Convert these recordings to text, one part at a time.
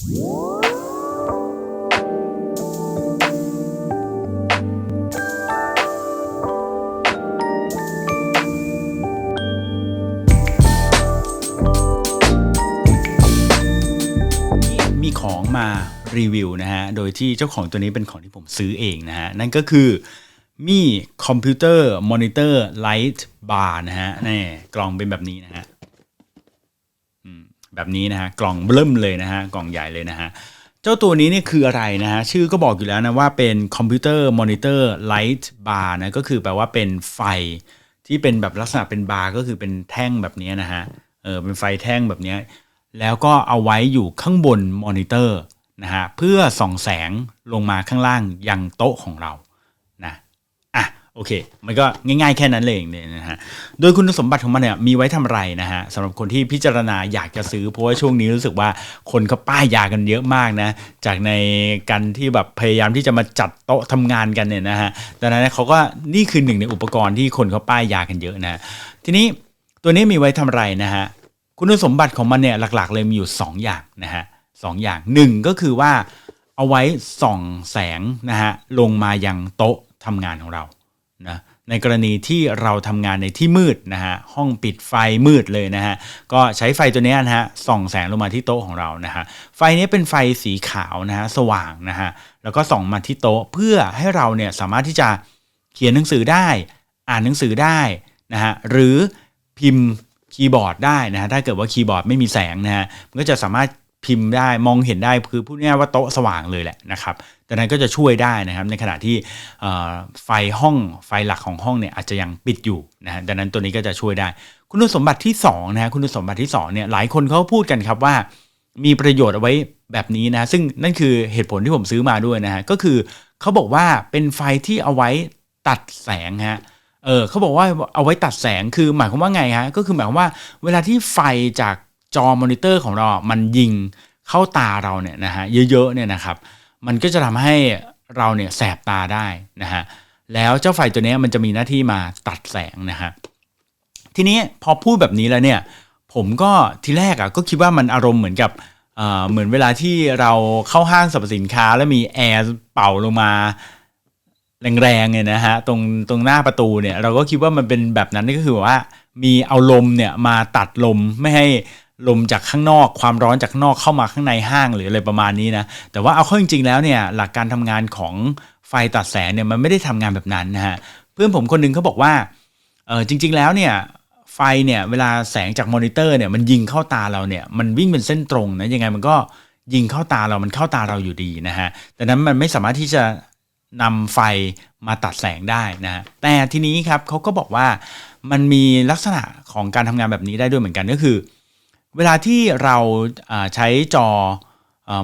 มีของมารีวิวนะฮะ โดยที่เจ้าของตัวนี้เป็นของที่ผมซื้อเองนะฮะ นั่นก็คือมีคอมพิวเตอร์มอนิเตอร์ไลท์บาร์นะฮะนี่กล่องเป็นแบบนี้นะฮะ แบบนี้นะฮะกล่องเบิ่มเลยนะฮะกล่องใหญ่เลยนะฮะเจ้าตัวนี้นี่คืออะไรนะฮะชื่อก็บอกอยู่แล้วนะว่าเป็นคอมพิวเตอร์มอนิเตอร์ไลท์บาร์นะก็คือแปลว่าเป็นไฟที่เป็นแบบลักษณะเป็นบาร์ก็คือเป็นแท่งแบบนี้นะฮะเออเป็นไฟแท่งแบบนี้ แล้วก็เอาไว้อยู่ข้างบนมอนิเตอร์นะฮะเพื่อส่องแสงลงมาข้างล่างยังโต๊ะของเรา โอเค มันก็ง่ายๆแค่นั้นเลยเองเนี่ยนะฮะ โดยคุณสมบัติของมันเนี่ยมีไว้ทำอะไรนะฮะสำหรับคนที่พิจารณาอยากจะซื้อ เพราะว่าช่วงนี้รู้สึกว่าคนเขาป้ายยากันเยอะมากนะ จากในการที่แบบพยายามที่จะมาจัดโต๊ะทำงานกันเนี่ยนะฮะ ดังนั้นเขาก็นี่คือหนึ่งในอุปกรณ์ที่คนเขาป้ายยากันเยอะนะ ทีนี้ตัวนี้มีไว้ทำอะไรนะฮะ คุณสมบัติของมันเนี่ยหลักๆเลยมีอยู่ 2 อย่างนะฮะสองอย่างหนึ่งก็คือว่าเอาไว้ส่องแสงนะฮะลงมายังโต๊ะทำงานของเรา นะในกรณีที่เราทำงานในที่มืดนะฮะห้องปิดไฟมืดเลยนะฮะก็ใช้ไฟตัวนี้นะฮะส่องแสงลงมาที่โต๊ะของเรานะฮะไฟนี้เป็นไฟสีขาวนะฮะสว่างนะฮะแล้วก็ส่องมาที่โต๊ะเพื่อให้เราเนี่ยสามารถที่จะเขียนหนังสือได้ อ่านหนังสือได้นะฮะหรือพิมพ์คีย์บอร์ดได้นะฮะถ้าเกิดว่าคีย์บอร์ดไม่มีแสงนะฮะมันก็จะสามารถ พิมพ์ได้มองเห็นได้คือพูดง่ายว่าโต๊ะสว่างเลยแหละนะครับดังนั้นก็จะช่วยได้นะครับ ในขณะที่ไฟห้องไฟหลักของห้องเนี่ยอาจจะยังปิดอยู่นะฮะดังนั้นตัวนี้ก็จะช่วยได้ คุณสมบัติที่2นะฮะคุณสมบัติที่2เนี่ยหลายคนเขาพูดกันครับว่า มีประโยชน์เอาไว้แบบนี้นะซึ่งนั่นคือเหตุผลที่ผมซื้อมาด้วยนะฮะก็คือเขาบอกว่าเป็นไฟที่เอาไว้ตัดแสงฮะเออเขาบอกว่าเอาไว้ตัดแสงคือหมายความว่าไงฮะก็คือหมายความว่าเวลาที่ไฟจาก จอมอนิเตอร์ของเรามันยิงเข้าตาเราเนี่ยนะฮะเยอะๆเนี่ยนะครับ มันก็จะทำให้เราเนี่ยแสบตาได้นะฮะแล้วเจ้าไฟตัวนี้มันจะมีหน้าที่มาตัดแสงนะฮะทีนี้พอพูดแบบนี้แล้วเนี่ย ผมก็ทีแรกอะก็คิดว่ามันอารมณ์เหมือนกับเอ่อเหมือนเวลาที่เราเข้าห้างสรรพสินค้าแล้วมีแอร์เป่าลงมาแรงๆเนี่ยนะฮะตรงตรงหน้าประตูเนี่ยเราก็คิดว่ามันเป็นแบบนั้นนี่ก็คือว่ามีเอาลมเนี่ยมาตัดลมไม่ให้ ลมจากข้างนอกความร้อนจากข้างนอกเข้ามาข้างในห้างหรืออะไรประมาณนี้นะแต่ว่าเอาเข้าจริง ๆ แล้วเนี่ยหลักการทำงานของไฟตัดแสงเนี่ยมันไม่ได้ทำงานแบบนั้นนะฮะเพื่อนผมคนหนึงเขาบอกว่าเออจริง ๆ แล้วเนี่ยไฟเนี่ยเวลาแสงจากมอนิเตอร์เนี่ยมันยิงเข้าตาเราเนี่ยมันวิ่งเป็นเส้นตรงนะยังไงมันก็ยิงเข้าตาเรามันเข้าตาเราอยู่ดีนะฮะดังนั้นมันไม่สามารถที่จะนำไฟมาตัดแสงได้นะะแต่ทีนี้ครับเขาก็บอกว่ามันมีลักษณะของการทำงานแบบนี้ได้ด้วยเหมือนกันก็คือ เวลาที่เราใช้จอ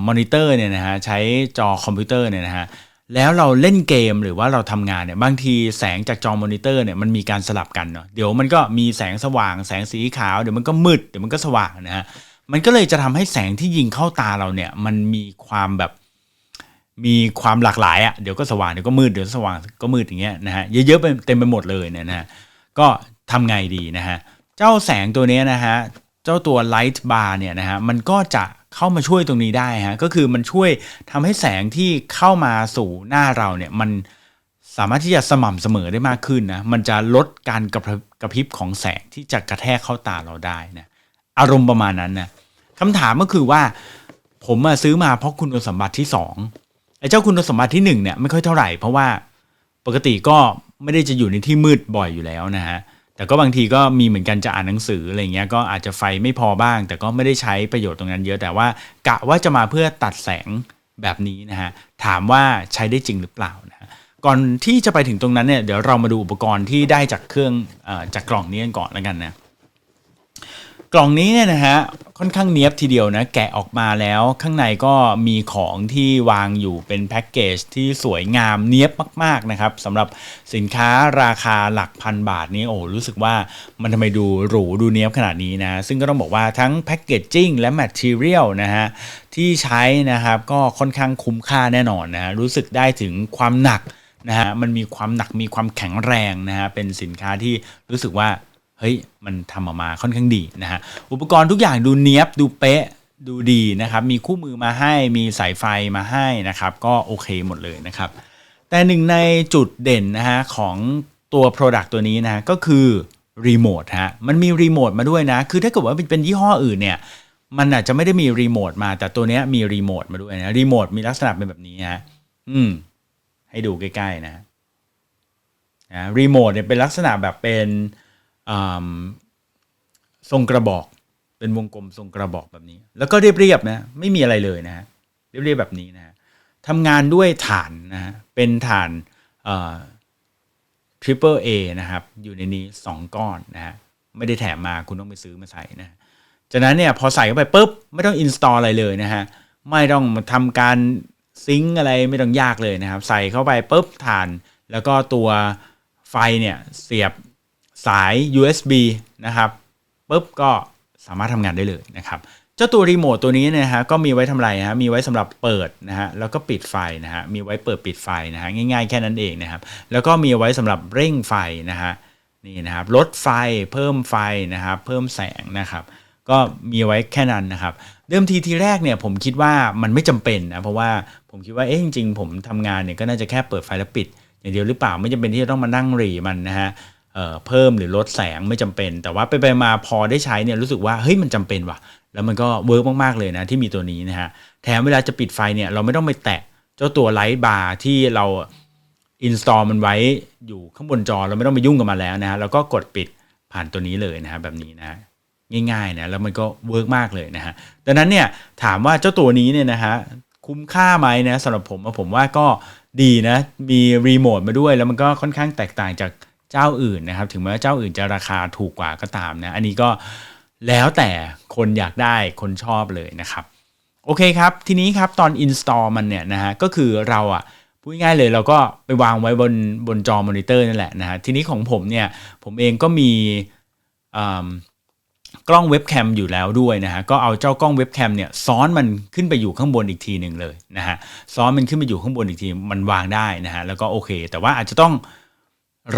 มอนิเตอร์เนี่ยนะฮะใช้จอคอมพิวเตอร์เนี่ยนะฮะแล้วเราเล่นเกมหรือว่าเราทำงานเนี่ยบางทีแสงจากจอมอนิเตอร์เนี่ยมันมีการสลับกันเนาะเดี๋ยวมันก็มีแสงสว่างแสงสีขาวเดี๋ยวมันก็มืดเดี๋ยวมันก็สว่างนะฮะมันก็เลยจะทำให้แสงที่ยิงเข้าตาเราเนี่ยมันมีความแบบมีความหลากหลายอะ่ะเดี๋ยวก็สว่างเดี๋ยวก็มืดเดี๋ยวสว่างก็มืดอย่างเงี้ยนะฮะเยอะๆไปเต็มไปหมดเลยเนี่ยนะฮะก็ทำไงดีนะฮะเจ้าแสงตัวเนี้ยนะฮะ เจ้าตัว Light Bar เนี่ยนะฮะมันก็จะเข้ามาช่วยตรงนี้ได้ฮะก็คือมันช่วยทำให้แสงที่เข้ามาสู่หน้าเราเนี่ยมันสามารถที่จะสม่ำเสมอได้มากขึ้นนะมันจะลดการกระพริบกระพริบของแสงที่จะกระแทกเข้าตาเราได้นะอารมณ์ประมาณนั้นนะคำถามก็คือว่า ผมมาซื้อมาเพราะคุณสมบัติที่สองไอ้เจ้าคุณสมบัติที่หนึ่งเนี่ยไม่ค่อยเท่าไหร่เพราะว่าปกติก็ไม่ได้จะอยู่ในที่มืดบ่อยอยู่แล้วนะฮะ แต่ก็บางทีก็มีเหมือนกันจะอ่านหนังสืออะไรเงี้ยก็อาจจะไฟไม่พอบ้าง แต่ก็ไม่ได้ใช้ประโยชน์ตรงนั้นเยอะแต่ว่ากะว่าจะมาเพื่อตัดแสงแบบนี้นะฮะถามว่าใช้ได้จริงหรือเปล่านะฮะก่อนที่จะไปถึงตรงนั้นเนี่ยเดี๋ยวเรามาดูอุปกรณ์ที่ได้จากเครื่องอจากกล่องนี้กันก่อนแล้วกันนะ กล่องนี้เนี่ยนะฮะค่อนข้างเนี้ยบทีเดียวนะ แกะออกมาแล้วข้างในก็มีของที่วางอยู่เป็นแพ็กเกจที่สวยงามเนี้ยบมาก ๆ นะครับสำหรับสินค้าราคาหลักพันบาทนี้โอ้รู้สึกว่ามันทำไมดูหรูดูเนี้ยบขนาดนี้นะ ซึ่งก็ต้องบอกว่าทั้งแพ็กเกจจิ้งและแมทเทียลนะฮะที่ใช้นะครับก็ค่อนข้างคุ้มค่าแน่นอนนะฮะรู้สึกได้ถึงความหนักนะฮะมันมีความหนักมีความแข็งแรงนะฮะเป็นสินค้าที่รู้สึกว่า ฮ้ยมันทำออกมาค่อนข้างดีนะฮะอุปกรณ์ทุกอย่างดูเนี้ยบดูเป๊ะดูดีนะครับ มีคู่มือมาให้มีสายไฟมาให้นะครับ ก็โอเคหมดเลยนะครับ แต่หนึ่งในจุดเด่นนะฮะของตัว Product ตัวนี้นะก็คือรีโมทฮะมันมีรีโมทมาด้วยนะ คือถ้าเกิดว่าเป็นยี่ห้ออื่นเนี่ยมันอาจจะไม่ได้มีรีโมทมาแต่ตัวนี้มีรีโมทมาด้วยนะรีโมทมีลักษณะเป็นแบบนี้ฮะอืม ให้ดูใกล้ๆนะนะรีโมทเนี่ยเป็นลักษณะแบบเป็น ทรงกระบอก เป็นวงกลมทรงกระบอกแบบนี้ แล้วก็เรียบๆนะไม่มีอะไรเลยนะฮะเรียบๆแบบนี้นะทำงานด้วยฐานนะฮะเป็นฐานเอ่อ Triple A นะครับ อยู่ในนี้ 2 ก้อนนะฮะไม่ได้แถมมาคุณต้องไปซื้อมาใส่นะจากนั้นเนี่ยพอใส่เข้าไปปุ๊บ ไม่ต้องอินสตอลอะไรเลยนะฮะไม่ต้องทำการซิงอะไรไม่ต้องยากเลยนะครับ ใส่เข้าไปปุ๊บฐาน แล้วก็ตัวไฟเนี่ยเสียบ สาย USB นะครับปุ๊บก็สามารถทำงานได้เลยนะครับ เจ้าตัวรีโมทตัวนี้นะฮะก็มีไว้ทำอะไรฮะมีไว้สำหรับเปิดนะฮะแล้วก็ปิดไฟนะฮะมีไว้เปิดปิดไฟนะฮะง่ายๆแค่นั้นเองนะครับ แล้วก็มีไว้สำหรับเร่งไฟนะฮะนี่นะครับลดไฟเพิ่มไฟนะครับเพิ่มแสงนะครับก็มีไว้แค่นั้นนะครับ เดิมทีทีแรกเนี่ยผมคิดว่ามันไม่จำเป็นนะเพราะว่าผมคิดว่าเอ๊ะจริงๆผมทำงานเนี่ยก็น่าจะแค่เปิดไฟแล้วปิด อย่างเดียวหรือเปล่าไม่จำเป็นที่จะต้องมานั่งรีมันนะฮะ เพิ่มหรือลดแสงไม่จำเป็น แต่ว่าไปไปมาพอได้ใช้เนี่ยรู้สึกว่าเฮ้ยมันจำเป็นว่ะ แล้วมันก็เวิร์กมากๆเลยนะที่มีตัวนี้นะฮะแถมเวลาจะปิดไฟเนี่ยเราไม่ต้องไปแตะเจ้าตัวไลท์บาร์ที่เราอินสตอลมันไว้อยู่ข้างบนจอเราไม่ต้องไปยุ่งกับมันแล้วนะฮะแล้วก็กดปิดผ่านตัวนี้เลยนะฮะแบบนี้นะง่ายๆนะแล้วมันก็เวิร์กมากเลยนะฮะดังนั้นเนี่ยถามว่าเจ้าตัวนี้เนี่ยนะฮะคุ้มค่าไหมนะสำหรับผมผมว่าก็ดีนะมีรีโมทมาด้วยแล้วมันก็ค่อนข้างแตกต่างจาก เจ้าอื่นนะครับ ถึงแม้ว่าเจ้าอื่นจะราคาถูกกว่าก็ตามนะ อันนี้ก็แล้วแต่คนอยากได้คนชอบเลยนะครับ โอเคครับ ทีนี้ครับตอน install มันเนี่ยนะฮะก็คือเราอะพูดง่ายเลยเราก็ไปวางไว้บนบนจอมอนิเตอร์นั่นแหละนะฮะทีนี้ของผมเนี่ยผมเองก็มีกล้องเว็บแคมอยู่แล้วด้วยนะฮะก็เอาเจ้ากล้องเว็บแคมเนี่ยซ้อนมันขึ้นไปอยู่ข้างบนอีกทีหนึ่งเลยนะฮะซ้อนมันขึ้นไปอยู่ข้างบนอีกทีมันวางได้นะฮะแล้วก็โอเค แต่ว่าอาจจะต้อง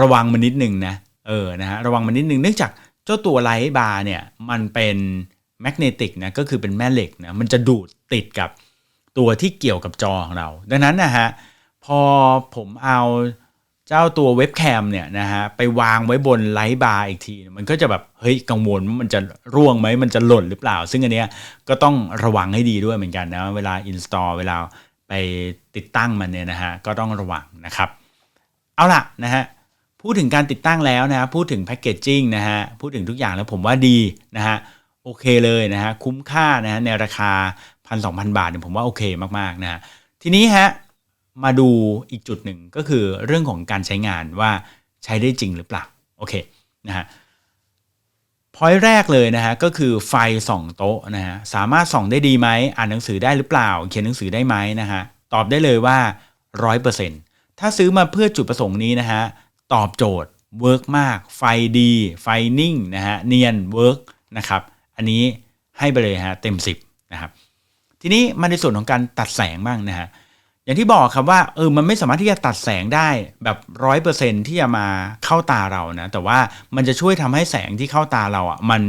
ระวังมันนิดนึงนะเออนะฮะระวังมันนิดนึงเนื่องจากเจ้าตัวไลท์บาร์เนี่ยมันเป็นแมกเนติกนะก็คือเป็นแม่เหล็กนะมันจะดูดติดกับตัวที่เกี่ยวกับจอของเรา ดังนั้นนะฮะพอผมเอาเจ้าตัวเว็บแคมเนี่ยนะฮะไปวางไว้บนไลท์บาร์อีกที มันก็จะแบบเฮ้ยกังวลว่ามันจะร่วงไหมมันจะหล่นหรือเปล่า ซึ่งอันเนี้ยก็ต้องระวังให้ดีด้วยเหมือนกันนะเวลาอินสตอลเวลาไปติดตั้งมันเนี่ยนะฮะก็ต้องระวังนะครับ เอาล่ะนะฮะ พูดถึงการติดตั้งแล้วนะพูดถึงแพคเกจจิ้งนะฮะพูดถึงทุกอย่างแล้วผมว่าดีนะฮะโอเคเลยนะฮะคุ้มค่านะฮะในราคาพันสองพันบาทเนี่ยผมว่าโอเคมากๆนะฮะทีนี้ฮะมาดูอีกจุดหนึ่งก็คือเรื่องของการใช้งานว่าใช้ได้จริงหรือเปล่าโอเคนะฮะพอยแรกเลยนะฮะก็คือไฟส่องโต๊ะนะฮะสามารถส่องได้ดีไหมอ่านหนังสือได้หรือเปล่า เขียนหนังสือได้ไหมนะฮะตอบได้เลยว่า 100%ถ้าซื้อมาเพื่อจุดประสงค์นี้นะฮะ ตอบโจทย์เวิร์กมาก ไฟดี ไฟนิ่งนะฮะเนียนเวิร์กนะครับอันนี้ให้ไปเลยฮะเต็ม 10นะครับทีนี้มาในส่วนของการตัดแสงบ้างนะฮะอย่างที่บอกครับว่าเออมันไม่สามารถที่จะตัดแสงได้แบบร้อยเปอร์เซ็นที่จะมาเข้าตาเรานะแต่ว่ามันจะช่วยทำให้แสงที่เข้าตาเราอะมัน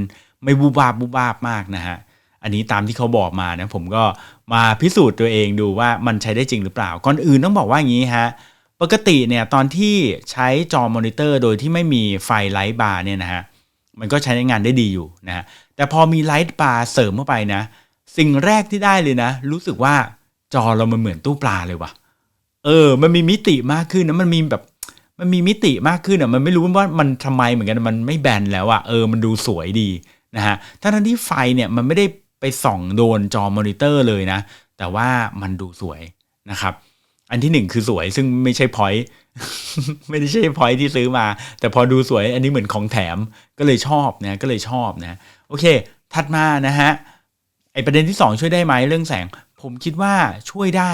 ไม่บูบาบบูบาบมากนะฮะอันนี้ตามที่เขาบอกมานะผมก็มาพิสูจน์ตัวเองดูว่ามันใช้ได้จริงหรือเปล่าก่อนอื่นต้องบอกว่าอย่างนี้ฮะ ปกติเนี่ยตอนที่ใช้จอมอนิเตอร์โดยที่ไม่มีไฟไลท์บาร์เนี่ยนะฮะมันก็ใช้งานได้ดีอยู่นะฮะแต่พอมีไลท์บาร์เสริมเข้าไปนะ สิ่งแรกที่ได้เลยนะ รู้สึกว่าจอเรามันเหมือนตู้ปลาเลยว่ะ เออ มันมีมิติมากขึ้นนะมันมีแบบมันมีมิติมากขึ้นอะมันไม่รู้ว่ามันทำไมเหมือนกันมันไม่แบนแล้วอะเออมันดูสวยดีนะฮะทั้งที่ไฟเนี่ยมันไม่ได้ไปส่องโดนจอมอนิเตอร์เลยนะ แต่ว่ามันดูสวยนะครับ อันที่หนึ่งคือสวยซึ่งไม่ใช่พอยต์ไม่ได้ใช่พอยต์ที่ซื้อมา แต่พอดูสวยอันนี้เหมือนของแถมก็เลยชอบนะก็เลยชอบนะ โอเค ถัดมานะฮะไอประเด็นที่ 2 ช่วยได้ไหมเรื่องแสง ผมคิดว่าช่วยได้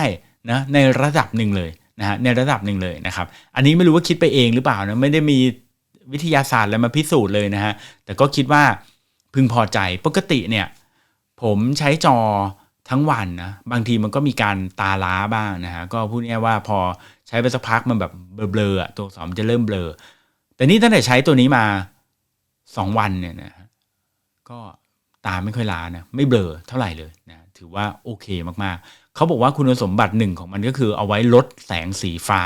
นะในระดับหนึ่งเลยนะฮะในระดับหนึ่งเลยนะครับ อันนี้ไม่รู้ว่าคิดไปเองหรือเปล่านะไม่ได้มีวิทยาศาสตร์อะไรมาพิสูจน์เลยนะฮะแต่ก็คิดว่าพึงพอใจปกติเนี่ย ผมใช้จอ ทั้งวันนะบางทีมันก็มีการตาล้าบ้างนะฮะก็พูดง่ายว่าพอใช้ไปสักพักมันแบบเบลอๆตัวสอมจะเริ่มเบลอ แต่นี่ตั้งแต่ใช้ตัวนี้มาสองวันเนี่ยนะก็ตาไม่ค่อยล้านะไม่เบลอเท่าไหร่เลยนะถือว่าโอเคมากๆ เขาบอกว่าคุณสมบัติหนึ่งของมันก็คือเอาไว้ลดแสงสีฟ้า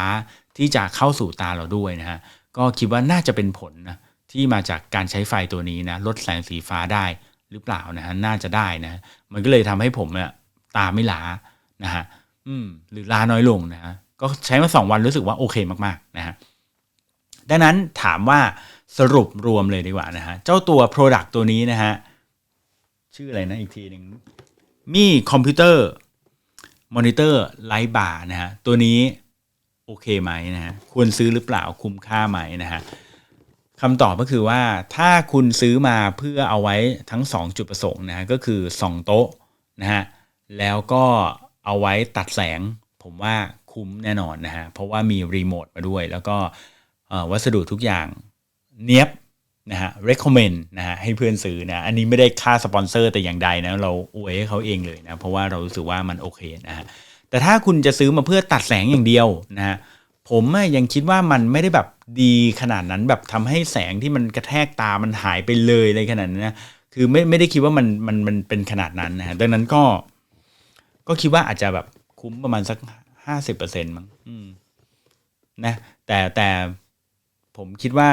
ที่จะเข้าสู่ตาเราด้วยนะฮะก็คิดว่าน่าจะเป็นผลนะที่มาจากการใช้ไฟตัวนี้นะลดแสงสีฟ้าได้ หรือเปล่านะฮะน่าจะได้นะ มันก็เลยทำให้ผมเนี่ยตาไม่ล้านะฮะอืมหรือล้าน้อยลงนะฮะก็ใช้มาสองวันรู้สึกว่าโอเคมากๆนะฮะดังนั้นถามว่าสรุปรวมเลยดีกว่านะฮะเจ้าตัว Product ตัวนี้นะฮะชื่ออะไรนะอีกทีหนึ่งมีคอมพิวเตอร์มอนิเตอร์ไลท์บาร์นะฮะตัวนี้โอเคไหมนะฮะควรซื้อหรือเปล่าคุ้มค่าไหมนะฮะ คำตอบก็คือว่าถ้าคุณซื้อมาเพื่อเอาไว้ทั้ง 2 จุดประสงค์นะก็คือ 2 โต๊ะนะฮะแล้วก็เอาไว้ตัดแสง ผมว่าคุ้มแน่นอนนะฮะเพราะว่ามีรีโมทมาด้วย แล้วก็วัสดุทุกอย่างเนี้ยบนะฮะ recommend นะฮะให้เพื่อนซื้อนะอันนี้ไม่ได้ค่าสปอนเซอร์แต่อย่างใดนะเราอวยให้เขาเองเลยนะเพราะว่าเรารู้สึกว่ามันโอเคนะฮะแต่ถ้าคุณจะซื้อมาเพื่อตัดแสงอย่างเดียวนะฮะผมยังคิดว่ามันไม่ได้แบบ ดีขนาดนั้นแบบทำให้แสงที่มันกระแทกตามันหายไปเลยอะไรขนาดนั้นนะคือไม่ไม่ได้คิดว่ามันมันมันเป็นขนาดนั้นนะฮะดังนั้นก็ ก็คิดว่าอาจจะแบบคุ้มประมาณสักห้าสิบเปอร์เซ็นต์มั้งนะ แต่แต่ผมคิดว่า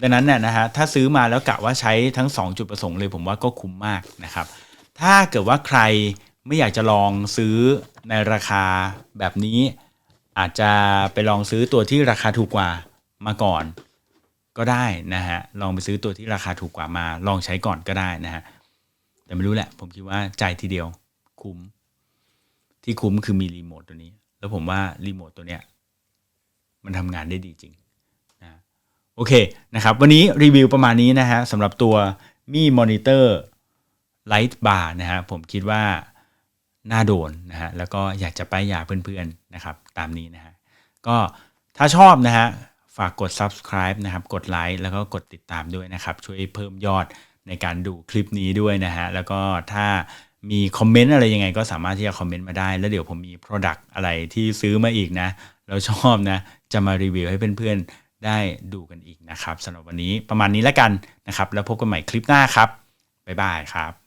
ดังนั้นเนี่ยนะฮะถ้าซื้อมาแล้วกะว่าใช้ทั้งสองจุดประสงค์เลย ผมว่าก็คุ้มมากนะครับ ถ้าเกิดว่าใครไม่อยากจะลองซื้อในราคาแบบนี้ อาจจะไปลองซื้อตัวที่ราคาถูกกว่า มาก่อนก็ได้นะฮะลองไปซื้อตัวที่ราคาถูกกว่ามา ลองใช้ก่อนก็ได้นะฮะแต่ไม่รู้แหละ ผมคิดว่าใจทีเดียวคุ้ม ที่คุ้มคือมีรีโมทตัวนี้ แล้วผมว่ารีโมทตัวเนี้ยมันทำงานได้ดีจริงนะโอเคนะครับ วันนี้รีวิวประมาณนี้นะฮะสำหรับตัวมีมอนิเตอร์ไลท์บาร์นะฮะผมคิดว่าน่าโดนนะฮะแล้วก็อยากจะไป้ายยาเพื่อนๆนะครับ ตามนี้นะฮะก็ถ้าชอบนะฮะ ฝากกด subscribe นะครับกดไลค์แล้วก็กดติดตามด้วยนะครับ ช่วยเพิ่มยอดในการดูคลิปนี้ด้วยนะฮะ แล้วก็ถ้ามีคอมเมนต์อะไรยังไงก็สามารถที่จะคอมเมนต์มาได้ แล้วเดี๋ยวผมมี Product อะไรที่ซื้อมาอีกนะ แล้วชอบนะ จะมารีวิวให้เพื่อนๆได้ดูกันอีกนะครับสำหรับวันนี้ประมาณนี้แล้วกันนะครับ แล้วพบกันใหม่คลิปหน้าครับ บ๊ายบายครับ